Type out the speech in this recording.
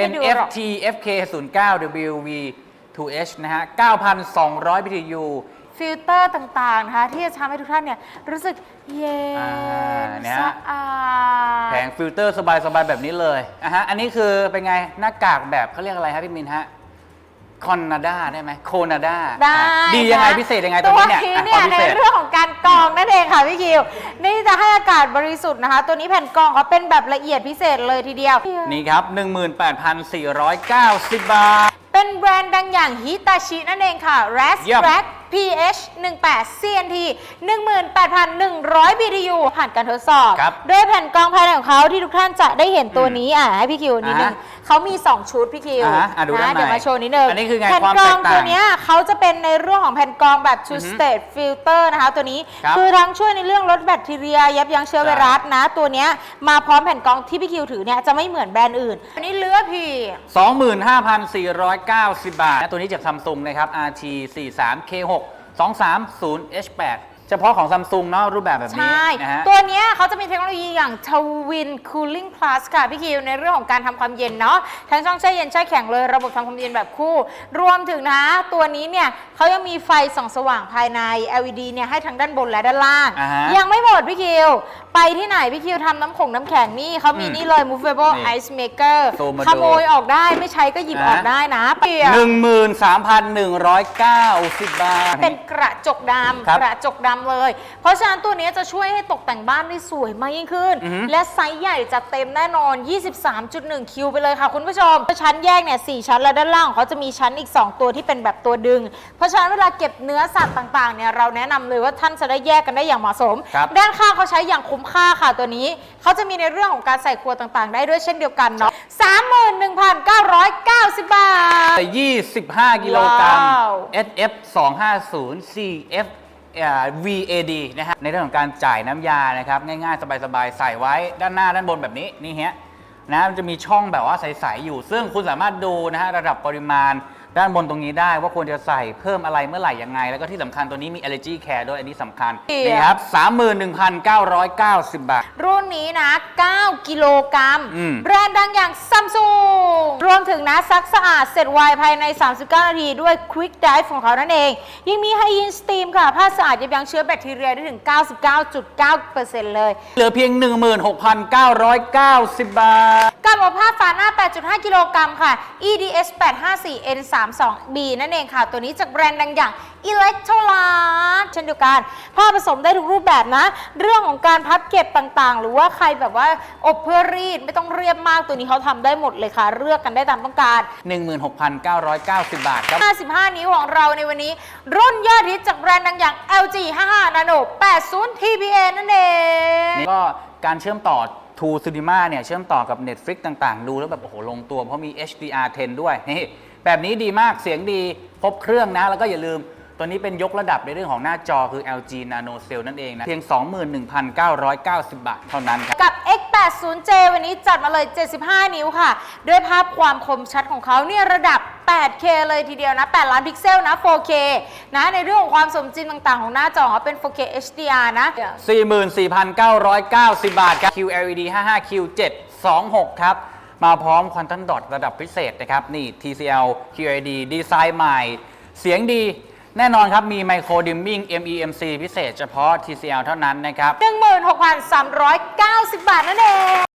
เป็นไม่ดูหรอก FT FK 09 WV 2H นะฮะ 9,200 BTU ฟิลเตอร์ต่างๆนะคะที่จะทำให้ทุกท่านเนี่ยรู้สึกเย็อ่านเนี่ย สะอาด แผงฟิลเตอร์สบายๆ แบบนี้เลยอะฮะ อันนี้คือเป็นไงหน้ากากแบบเขาเรียกอะไรครับพี่มินฮะ คอนนาดาได้ไหมโคนาดาได้ดียังไงค่ะพิเศษยังไงตัวนี้เนี่ยตัวอะนี้ความเนี่ยพิในเศษเรื่องของการกรองนั่นเองค่ะพี่คิวนี่จะให้อากาศบริสุทธิ์นะคะ ตัวนี้แผ่นกรองเขาเป็นแบบละเอียดพิเศษเลยทีเดียว นี่ครับ 18,490 บาท เป็นแบรนด์ดังอย่างฮิตาชินั่นเองค่ะ r a s เยี่ยม r a c PH 18 CNT 18,100 BTU ผ่านการทดสอบครับด้วยแผ่นกรองภายในของเขาที่ทุกท่านจะได้เห็นตัวนี้อะให้พี่คิวนิดนึงอ่าฮะ เขามี 2 ชุดพี่คิวอ่าฮะอะดูด้านในเดี๋ยวมาโชว์นิดนึงอันนี้คือไงแผ่นความกรองแตกต่างตัวเนี้ยเขาจะเป็นในเรื่องของแผ่นกรองแบบ two อือฮึ state filter นะคะ ตัวนี้ครับคือทั้งช่วยในเรื่องลดแบคทีเรีย ยับยั้งเชื้อใช่ไวรัสนะ ตัวเนี้ยมาพร้อมแผ่นกรองที่พี่คิวถือเนี่ยจะไม่เหมือนแบรนด์อื่นอันนี้เลือพี่ 25,490 บาทและตัวนี้จากซัมซุงนะครับ RT 43 K6 230 H8 เฉพาะของซัมซุงเนาะรูปแบบแบบนี้ใช่ นะฮะ ตัวเนี้ยเขาจะมีเทคโนโลยีอย่าง Twin Cooling Plus ค่ะ พี่คิว ในเรื่องของการทำความเย็นเนาะทั้งช่องแช่เย็นแช่แข็งเลยระบบทำความเย็นแบบคู่ รวมถึงนะ ตัวนี้เนี่ยเขายังมีไฟส่องสว่างภายใน LED เนี่ยให้ทั้งด้านบนและด้านล่าง อ่าฮะยังไม่หมดพี่คิว ไปที่ไหนพี่คิวทำน้ำขงน้ำแข็งนี่เขามีอืมนี่เลย movable นี่ ice maker ซูมมาดู ขโมยออกได้ไม่ใช้ก็หยิบอ่าออกได้นะเปียก13,190บาท เป็นกระจกดครับำกระจกดำเลย เพราะฉะนั้นตัวนี้จะช่วยให้ตกแต่งบ้านได้สวยมากยิ่งขึ้น อือฮึ และไซส์ใหญ่จัดเต็มแน่นอน 23.1 คิวไปเลยค่ะคุณผู้ชม ชั้นแยกเนี่ย4ชั้นและด้านล่างของเขาจะมีชั้นอีก 2 ตัวที่เป็นแบบตัวดึง เพราะฉะนั้นเวลาเก็บเนื้อสัตว์ต่างๆเนี่ยเราแนะนำเลยว่าท่านจะได้แยกกันได้อย่างเหมาะสม ครับ ด้านข้างเขาใช้อย่างคุ้มค่าค่ะตัวนี้ เขาจะมีในเรื่องของการใส่ครัวต่างๆ ได้ด้วยเช่นเดียวกันเนาะ31,990 บาท 25 กิโลกรัม ว้าว SF 250 CF เอ่อ VAD นะฮะในเรื่องของการจ่ายน้ำยานะครับ ง่ายๆ สบายๆ ใส่ไว้ด้านหน้าด้านบนแบบนี้นี่ฮะนะมันจะมีช่องแบบว่าใสๆอยู่ ซึ่งคุณสามารถดูนะฮะระดับปริมาณ ด้านบนตรงนี้ได้ว่าควรจะใส่เพิ่มอะไรเมื่อไหร่ยังไง แล้วก็ที่สำคัญตัวนี้มี allergy care ด้วยอันนี้สำคัญเดี๋ยว นี่ครับ 31,990 บาท รุ่นนี้นะ 9 กิโลกรัมอืม แบรนด์ดังอย่างซัมซุงรวมถึงนะซักสะอาดเสร็จไวภายใน 39 นาทีด้วย Quick Dive ของเขานั่นเอง ยังมี High Yield Steam ค่ะ ผ้าสะอาดยับยั้งเชื้อแบคทีเรียได้ถึง 99.9%เลย เหลือเพียง 16,990 บาท กับหมวกผ้าฝาหน้า 8.5 กิโลกรัมค่ะ EDS 854 N32B นั่นเองค่ะ ตัวนี้จากแบรนด์ดังอย่าง Electrolux เช่นเดียวกันผ้าผสมได้ทุกรูปแบบนะ เรื่องของการพับเก็บต่างๆ หรือว่าใครแบบว่าอบเพื่อรีดไม่ต้องเรียบมากตัวนี้เขาทำได้หมดเลยค่ะ เลือกกันได้ตามต้องการ 16,990 บาทครับ 55 นิ้วของเราในวันนี้ รุ่นยอดฮิตจากแบรนด์ดังอย่าง LG 55 Nano 80 TBA นั่นเองนี่ก็การเชื่อมต่อ True Cinema เนี่ยเชื่อมต่อกับ Netflix ต่างๆ ดูแล้วแบบโอ้โหลงตัวเพราะมี HDR 10 ด้วยนี่ แบบนี้ดีมากเสียงดีครบเครื่องนะ แล้วก็อย่าลืมตัวนี้เป็นยกระดับในเรื่องของหน้าจอคือ LG Nano Cell นั่นเองนะ เพียง 21,990 บาทเท่านั้นครับ กับ X80J วันนี้จัดมาเลย 75 นิ้วค่ะ ด้วยภาพความคมชัดของเขาเนี่ยระดับ 8K เลยทีเดียวนะ 8 ล้านพิกเซลนะ 4K นะ ในเรื่องของความสมจริงต่างๆ ของหน้าจอของเขาเป็น 4K HDR นะ 44,990 บาทครับ QLED 55 Q7 26 ครับ มาพร้อมควันตันดอทระดับพิเศษนะครับ นี่ TCL QID ดีไซน์ใหม่ เสียงดีแน่นอนครับ มี Micro Dimming MEMC พิเศษเฉพาะ TCL เท่านั้นนะครับ 16,390 บาทนั่นเอง